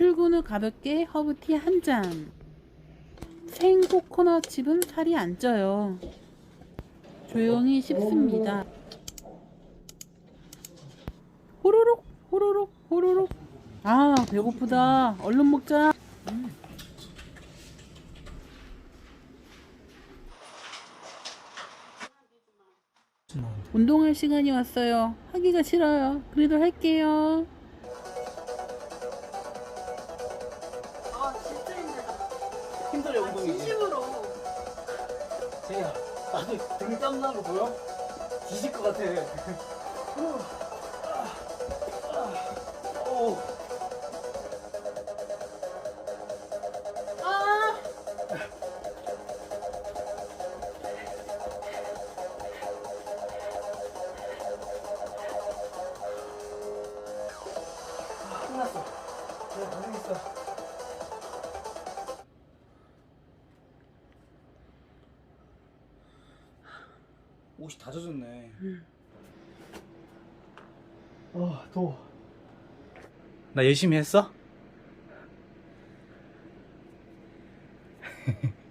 출근 후 가볍게 허브티 한 잔. 생 코코넛 칩은 살이 안 쪄요. 조용히 씹습니다. 호로록 호로록 호로록. 아 배고프다. 얼른 먹자. 운동할 시간이 왔어요. 하기가 싫어요. 그래도 할게요. 진짜 힘들다. 힘들어 아 운동이지. 진심으로. 제이야 나도 등땀 나는 거 보여? 뒤질 것 같아. 오. 아. 끝났어. 내가 고생했어. 옷이 다 젖었네. 아 더워. 나 열심히 했어?